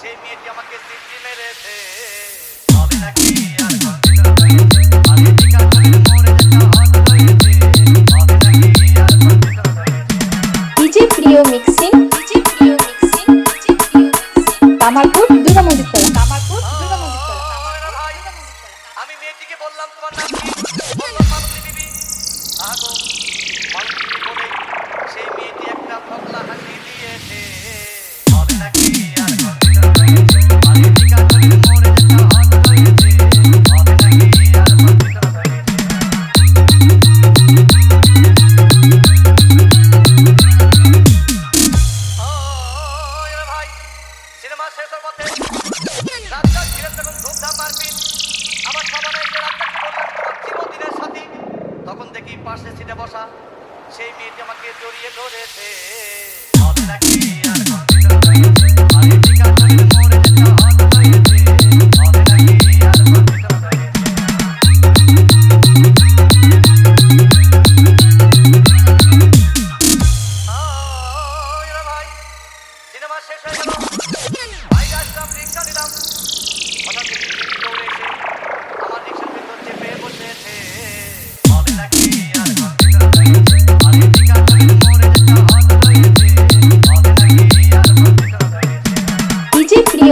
সেই মেয়েটি আমাকে চিঠি মেরেছে। হবে নাকি আর প্রিয় মিক্সিং প্রিয় মিক্সিং তামারপুর দুর্গা মন্দির তলা তামারপুর দুর্গা মন্দির তলা আমি মেয়েটিকে বললাম একটা ফকলা হাসি দিয়েছে। বসা সেই মেয়েটি আমাকে জড়িয়ে ধরেছে। আমার রিক্সার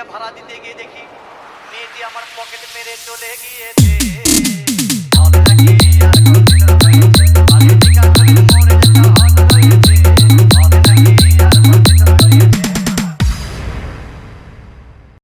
রিক্সা ভাড়া দিতে গিয়ে দেখি মেয়েটি আমার পকেট মেরে চলে গিয়েছে।